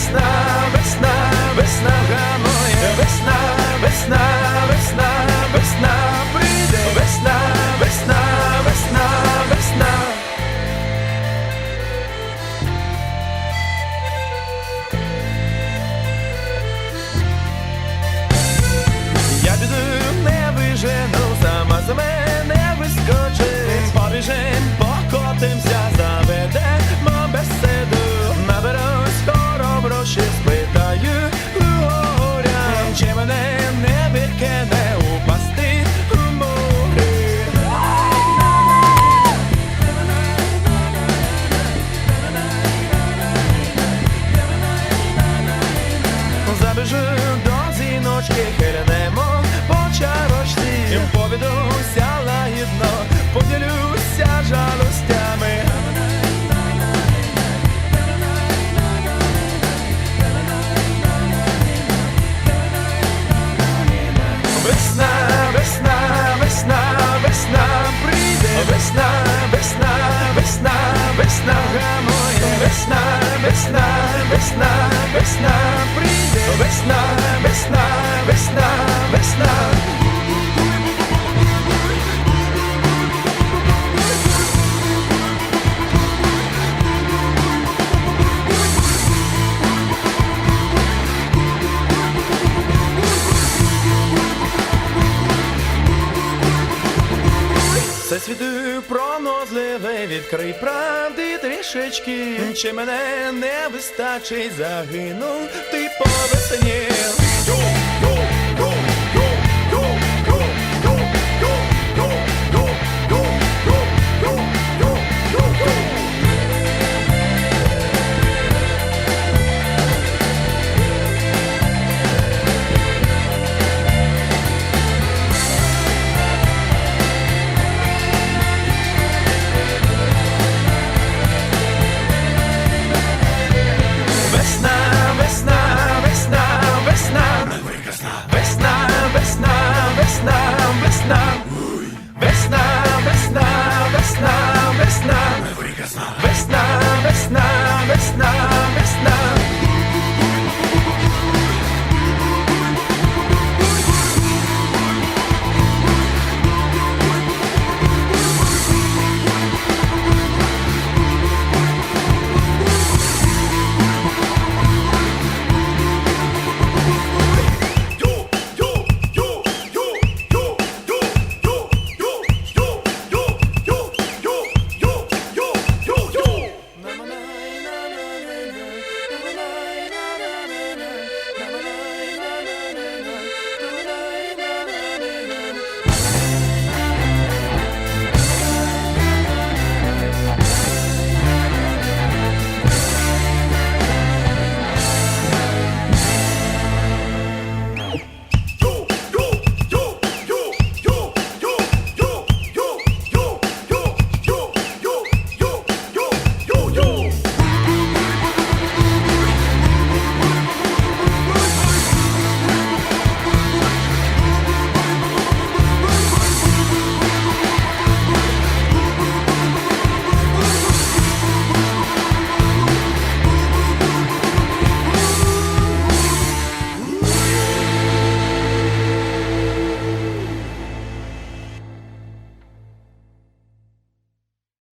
весна, весна, весна гамує, весна, весна, весна, весна прийде, весна, Забіжу до зіночки, хилянемо по чарочці. Повідуся лагідно, поділюся жалостями весна, весна, прийде, весна, весна, весна, весна. Це світу пронозливе, відкрий правди трішечки, чи мене не вистачить, загинув ти по весні. Весна, весна, весна, весна, весна, весна,